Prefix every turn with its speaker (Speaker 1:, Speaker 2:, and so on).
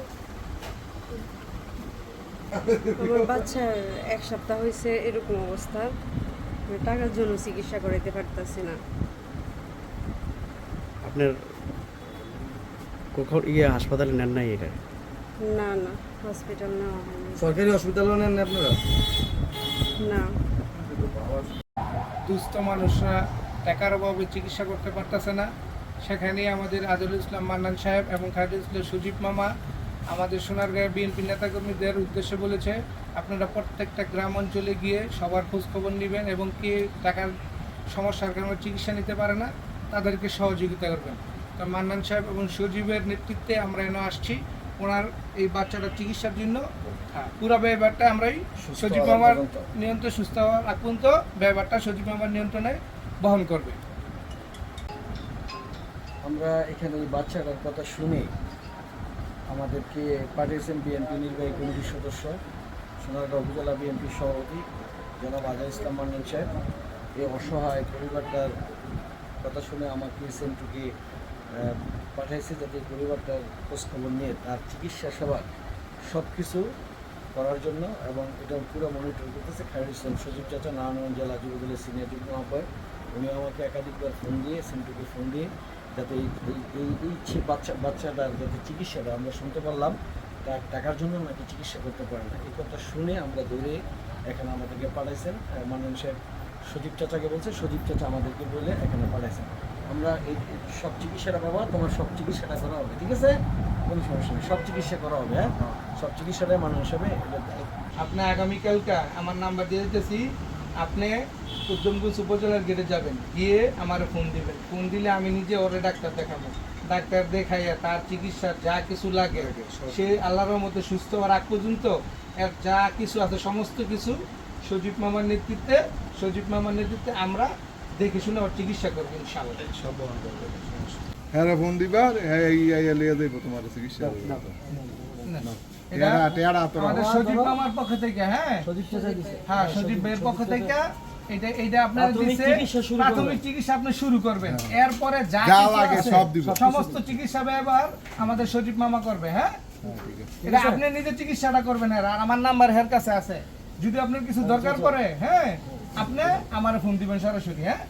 Speaker 1: আছে আমার বাচ্চার এক সপ্তাহ হয়েছে এরকম অবস্থা। টাকার জন্য চিকিৎসা করাইতে পারতেছি না।
Speaker 2: আপনার কখন ইয়ে হাসপাতালে নেন নাই এটা
Speaker 1: না না হসপিটাল নেওয়া হয়নি।
Speaker 3: সরকারি হসপিটালও নেন না আপনারা?
Speaker 1: না।
Speaker 4: দুস্থ মানুষরা টাকার অভাবে চিকিৎসা করতে পারতেছে না। সেখানে আমাদের আজরুল ইসলাম মান্নান সাহেব এবং খায়রুল ইসলাম সুজিব মামা আমাদের সোনারগাঁয়ের বিএনপি নেতাকর্মীদের উদ্দেশ্যে বলেছে আপনারা প্রত্যেকটা গ্রাম অঞ্চলে গিয়ে সবার খোঁজখবর নেবেন এবং কে টাকার সমস্যার কারণে চিকিৎসা নিতে পারে না তাদেরকে সহযোগিতা করবেন। তো মান্নান সাহেব এবং সজীবের নেতৃত্বে আমরা এনে আসছি ওনার এই বাচ্চাটার চিকিৎসার জন্য। পুরো ব্যয়ভারটা আমরাই সজীব মামার। নিয়ন্ত্রণ সুস্থ হওয়ার আগ পর্যন্ত ব্যয়ভারটা সজীব মামার নিয়ন্ত্রণে বহন করবে।
Speaker 3: আমরা এখানে এই বাচ্চাটার কথা শুনে। আমাদেরকে পাঠিয়েছেন বিএনপি নির্বাহী কমিটির সদস্য, সোনারগাঁও উপজেলা বিএনপির সভাপতি, জনাব আজহার ইসলাম মান্নান সাহেব। এই অসহায় পরিবারটার কথা শুনে আমাকে সেন্টুকে পাঠাইছে যাতে পরিবারটার খোঁজখবর নিয়ে তার চিকিৎসা সেবা সব কিছু করার জন্য এবং এটা পুরো মনিটর করতেছে। খায়রুল ইসলাম সজীব চাচা, নারায়ণগঞ্জ জেলা যুবদলের সিনিয়র যুগ্ম আহ্বায়ক। উনি আমাকে একাধিকবার ফোন দিয়ে, সেন্টুকে ফোন দিয়ে যাতে এই এই এই বাচ্চা বাচ্চাটার যাতে চিকিৎসাটা আমরা শুনতে পারলাম, তার টাকার জন্য নাকি চিকিৎসা করতে পারে না। এই কথা শুনে আমরা দৌড়ে এখানে আমাদেরকে পাঠাইছেন মাননীয় সাহেব সজীব চাচাকে বলছে সজীব চাচা আমাদেরকে বলে এখানে পাঠাইছেন। আমরা এই সব চিকিৎসাটা পাবো তোমার সব চিকিৎসাটা করা হবে, ঠিক আছে? কোনো সমস্যা নেই, সব চিকিৎসা করা হবে হ্যাঁ? সব চিকিৎসাটাই মানুষ হিসাবে
Speaker 4: আপনি আগামীকালকা আমার নাম্বার দিয়ে দিতেছি। আপনি উদ্যমগঞ্জ উপজেলার গেটে যাবেন গিয়ে আমার ফোন দিবেন। ফোন দিলে আমি নিজে ওরে ডাক্তার দেখাবো। ডাক্তার দেখাইয়া তার চিকিৎসা যা কিছু লাগে সে আল্লাহর মতো সুস্থ হওয়ার আগ পর্যন্ত এর যা কিছু আছে সমস্ত কিছু সজীব মামার নেতৃত্বে সজীব মামার নেতৃত্বে আমরা দেখে শুনে ওর চিকিৎসা করব ইনশাআল্লাহ। সব
Speaker 5: হ্যাঁ ফোন দিবার হ্যাঁ এই এই লিয়ে দেব তোমার চিকিৎসা
Speaker 4: এটা আমাদের সজীব মামার পক্ষ থেকে হ্যাঁ?
Speaker 3: সজীব চাচা দিছে
Speaker 4: হ্যাঁ সজীব ভাইয়ের পক্ষ থেকে এটা এটা আপনার দিছে প্রাথমিক চিকিৎসা আপনি শুরু করবেন। এরপরে যা
Speaker 5: যা লাগে সব দিব।
Speaker 4: সমস্ত চিকিৎসা ব্যবহার আমাদের সজীব মামা করবে হ্যাঁ? এটা আপনি নিজে চিকিৎসাটা করবেন আর আমার নাম্বার হের কাছে আছে। যদি আপনার কিছু দরকার পড়ে হ্যাঁ আপনি আমার ফোন দিবেন সরাসরি হ্যাঁ?